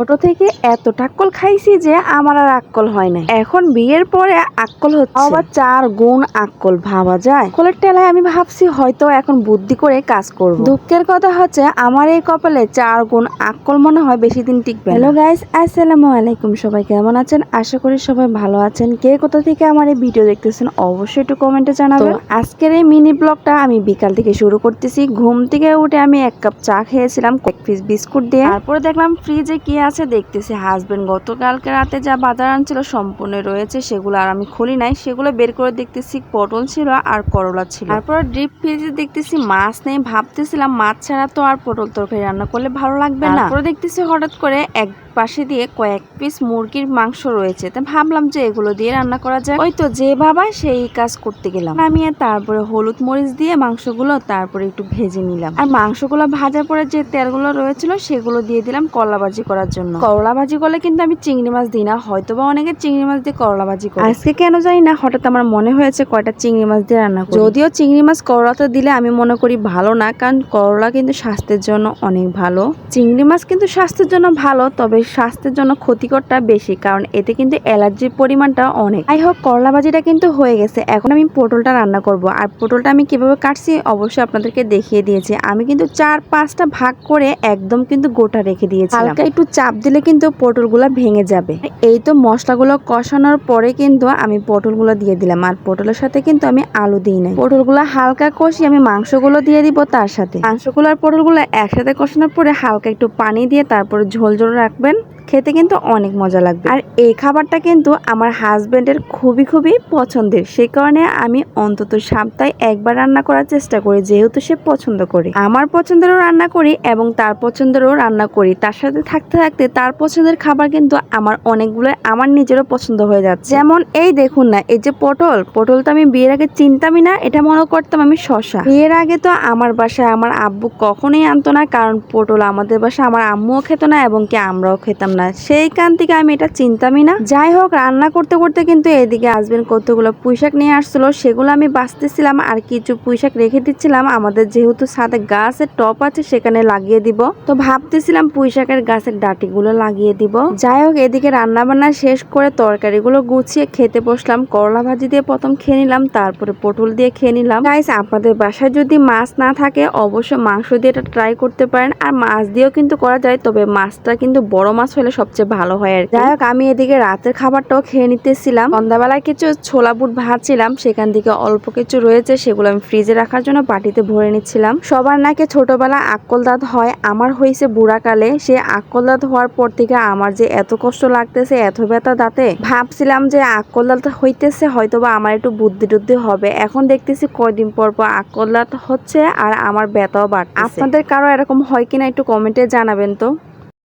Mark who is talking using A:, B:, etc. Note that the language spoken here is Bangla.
A: ছোট থেকে এত টাক্কল খাইছি যে আমার আর আক্কল হয় না এখন বিয়ের পরে আক্কল হচ্ছে। আবার চার গুণ আক্কল ভাবা যায়। কলের টেলায় আমি ভাবছি হয়তো এখন বুদ্ধি করে কাজ করব। দুঃখের কথা হচ্ছে আমার এই কপালে চার গুণ আক্কল মনে হয় বেশি দিন টিকবে হ্যালো গাইস আসসালামু আলাইকুম। সবাই কেমন আছেন? আশা করি সবাই ভালো আছেন। কে কোথা থেকে আমার এই ভিডিও দেখতেছেন অবশ্যই একটু কমেন্টে জানাবেন। আজকের এই মিনি ব্লগটা আমি বিকাল থেকে শুরু করতেছি। ঘুম থেকে উঠে আমি এক কাপ চা খেয়েছিলাম কয়েক পিস বিস্কুট দিয়ে। তারপরে দেখলাম ফ্রিজে কি আছে দেখতেছি হাজবেন্ড গতকালকে রাতে যা বাজার আনছিল সম্পূর্ণ রয়েছে, সেগুলো আর আমি খুলি নাই। সেগুলো বের করে দেখতেছি, পটল ছিল আর করলা ছিল। তারপর ডিপ ফ্রিজে দেখতেছি, মাছ নেই, ভাবতেছিলাম মাছ ছাড়া তো আর পটল তরকারি রান্না করলে ভালো লাগবে না। তারপরে দেখতেছি হঠাৎ করে এক পাশে দিয়ে কয়েক পিস মুরগির মাংস রয়েছে। তা ভাবলাম যে এগুলো দিয়ে রান্না করা যায় ওই তো যে বাবা, সেই কাজ করতে গেলাম। আমি তারপরে হলুদ মরিচ দিয়ে মাংসগুলো তারপরে একটু ভেজে নিলাম। আর মাংসগুলো ভাজার পরে যে তেলগুলো রয়েছিল, সেগুলো দিয়ে দিলাম করলা ভাজি করার জন্য। করলা ভাজি করলে কিন্তু আমি চিংড়ি মাছ দিই না হয়তো বা অনেকে চিংড়ি মাছ দিয়ে করলা ভাজি করে। আজকে কেন জানি না হঠাৎ আমার মনে হয়েছে কয়টা চিংড়ি মাছ দিয়ে রান্না করি। যদিও চিংড়ি মাছ করলাতে দিলে আমি মনে করি ভালো না কারণ করলা কিন্তু স্বাস্থ্যের জন্য অনেক ভালো। চিংড়ি মাছ কিন্তু স্বাস্থ্যের জন্য ভালো তবে স্বাস্থ্যের জন্য ক্ষতিকরটা বেশি কারণ এতে কিন্তু অ্যালার্জির পরিমাণটা অনেক। যাই হোক করলা ভাজিটা কিন্তু হয়ে গেছে। এখন আমি পটলটা রান্না করব আর পটলটা আমি কীভাবে কাটছি অবশ্যই আপনাদেরকে দেখিয়ে দিয়েছি। আমি কিন্তু চার পাঁচটা ভাগ করে একদম কিন্তু গোটা রেখে দিয়েছি হালকা একটু চাপ দিলে কিন্তু পটলগুলো ভেঙে যাবে। এই তো মশলাগুলো কষানোর পরে কিন্তু আমি পটলগুলো দিয়ে দিলাম। আর পটলের সাথে কিন্তু আমি আলু দিই নাই। পটলগুলো হালকা কষি আমি মাংসগুলো দিয়ে দিব তার সাথে। মাংসগুলো আর পটলগুলো একসাথে কষানোর পরে হালকা একটু পানি দিয়ে তারপরে ঝোল ঝোল রাখবেন। খেতে কিন্তু অনেক মজা লাগবে। আর এই খাবারটা কিন্তু আমার হাজব্যান্ডের খুবই খুবই পছন্দের। সেই কারণে আমি অন্তত সপ্তাহে একবার রান্না করার চেষ্টা করি, যেহেতু সে পছন্দ করে। আমার পছন্দেরও রান্না করি এবং তার পছন্দেরও রান্না করি। তার সাথে থাকতে থাকতে তার পছন্দের খাবার কিন্তু আমার অনেকগুলো আমার নিজেরও পছন্দ হয়ে যাচ্ছে। যেমন এই দেখুন না, এই যে পটল পটল তো আমি বিয়ের আগে চিনতামই না, এটা মনে করতাম আমি শশা। বিয়ের আগে তো আমার বাসায় আমার আব্বু কখনোই আনতো না, কারণ পটল আমাদের বাসায় আমার আম্মুও খেত না এবং কি আমরাও খেতাম না। সেই কান থেকে আমি এটা চিনতামই না। যাই হোক, রান্না করতে করতে কিন্তু এদিকে আসবেন, কতগুলো পুঁইশাক নিয়ে আসছিল, সেগুলো আমি বাঁচতেছিলাম আর কিছু পুঁইশাক রেখে দিচ্ছিলাম। আমাদের যেহেতু সাথে গাছের টপ আছে, সেখানে লাগিয়ে দিব। তো ভাবতেছিলাম পুঁইশাকের গাছের ডাটিগুলো লাগিয়ে দিব। যাই হোক, এদিকে রান্না বান্না শেষ করে তরকারিগুলো গুছিয়ে খেতে বসলাম। করলা ভাজি দিয়ে প্রথম খেয়ে নিলাম, তারপরে পটল দিয়ে খেয়ে নিলাম। গাইস আপনাদের বাসায় যদি মাছ না থাকে, অবশ্যই মাংস দিয়ে এটা ট্রাই করতে পারেন। আর মাছ দিয়েও কিন্তু করা যায়, তবে মাছটা কিন্তু বড় মাছ হলে সবচেয়ে ভালো হয় আর যাই হোক আমি এদিকে রাতের খাবারটাও খেয়ে নিতেছিলাম। সন্ধ্যাবেলায় কিছু ছোলা বুট ভাজছিলাম সেখান থেকে অল্প কিছু রয়েছে সেগুলো আমি ফ্রিজে রাখার জন্য বাটিতে ভরে নিচ্ছিলাম। সবার নাকি ছোটবেলা আক্কল দাঁত হয় আমার হয়েছে বুড়াকালে। সে আক্কল দাঁত হওয়ার পর থেকে আমার যে এত কষ্ট লাগতেছে এত ব্যথা দাঁতে। ভাবছিলাম যে আক্কল দাঁত হইতেছে হয়তোবা আমার একটু বুদ্ধি টুদ্ধি হবে। এখন দেখতেছি কয়দিন পর পর আক্কল দাঁত হচ্ছে আর আমার ব্যথাও বাড়ছে আপনাদের কারও এরকম হয় কিনা একটু কমেন্টে জানাবেন তো।